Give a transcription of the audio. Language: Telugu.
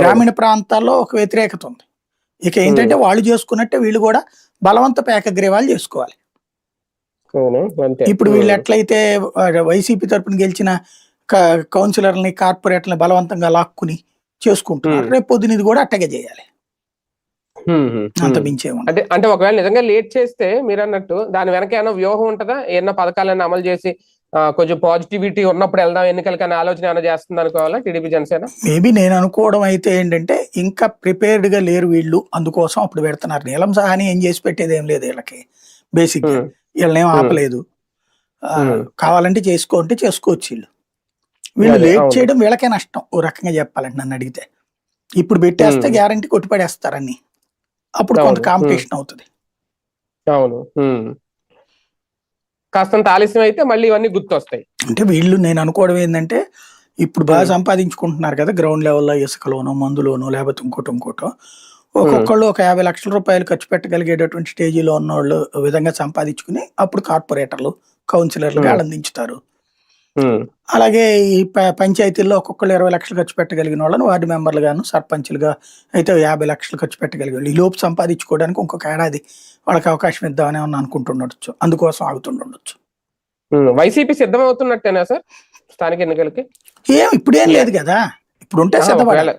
గ్రామీణ ప్రాంతాల్లో ఒక వ్యతిరేకత ఉంది. ఇక ఏంటంటే వాళ్ళు చేసుకున్నట్టే వీళ్ళు కూడా బలవంతపు ఏకగ్రీవాలు చేసుకోవాలి. ఇప్పుడు వీళ్ళు ఎట్లయితే వైసీపీ తరపున గెలిచిన క- కౌన్సిలర్ని కార్పొరేట్లని బలవంతంగా లాక్కుని చేసుకుంటున్నారు. రేపు పొద్దున ఇది కూడా అట్టగే చేయాలి. అంత అంటే అంటే ఒకవేళ నిజంగా లేట్ చేస్తే మీరు అన్నట్టు దాని వెనక ఏమైనా వ్యూహం ఉంటుందా? ఏమన్నా పథకాలను అమలు చేసి కొంచెం పాజిటివిటీ ఉన్నప్పుడు వెళ్దాం. ఎన్నికలకి అనే ఆలోచన ఏమైనా చేస్తుంది అనుకోవాలా? టీడీపీ జనసేన? మేబీ నేను అనుకోవడం అయితే ఏంటంటే ఇంకా ప్రిపేర్డ్గా లేరు వీళ్ళు. అందుకోసం అప్పుడు పెడుతున్నారు. నీలం సహాని ఏం చేసి పెట్టేది ఏం లేదు వీళ్ళకి. బేసిక్ ఉమ్, వీళ్ళనేం Hmm. ఆపలేదు. Hmm. కావాలంటే చేసుకోంటే చేసుకోవచ్చు వీళ్ళు. వీళ్ళు లేట్. చేయడం వీళ్ళకే నష్టం. ఓ రకంగా చెప్పాలంటే నన్ను అడిగితే. ఇప్పుడు పెట్టేస్తే Hmm. గ్యారంటీ కొట్టిపడేస్తారని అప్పుడు కొంత. కాంపిటీషన్ అవుతుంది. అవును. కాస్తంత ఆలస్యం అయితే మళ్ళీ ఇవన్నీ గుర్తొస్తాయి అంటే వీళ్ళు నేను అనుకోవడం ఏంటంటే ఇప్పుడు బాగా. సంపాదించుకుంటున్నారు కదా గ్రౌండ్ లెవెల్లో ఇసుకలోనో మందులోనో లేకపోతే ఇంకోటి ఇంకోటో ఒక్కొక్కళ్ళు ఒక యాభై లక్షల రూపాయలు ఖర్చు పెట్టగలిగేటటువంటి స్టేజీలో ఉన్న వాళ్ళు విధంగా సంపాదించుకుని అప్పుడు కార్పొరేటర్లు కౌన్సిలర్లు Hmm. అలాగే ఈ పంచాయతీల్లో ఒక్కొక్కరు ఇరవై లక్షలు ఖర్చు పెట్టగలిగిన వాళ్ళని వార్డు మెంబర్లు గాను సర్పంచ్లుగా అయితే యాభై లక్షలు ఖర్చు పెట్టగలిగే వాళ్ళు ఈ లోపు సంపాదించుకోవడానికి ఇంకొక ఏడాది వాళ్ళకి అవకాశం ఇద్దామని ఏమన్నా అనుకుంటుండొచ్చు. అందుకోసం ఆగుతుండొచ్చు. YCP సిద్ధమవుతున్నట్టేనా sir? స్థానిక ఎన్నికలకి? ఏం ఇప్పుడేం లేదు కదా. ఇప్పుడు ఉంటే సిద్ధపడాలి.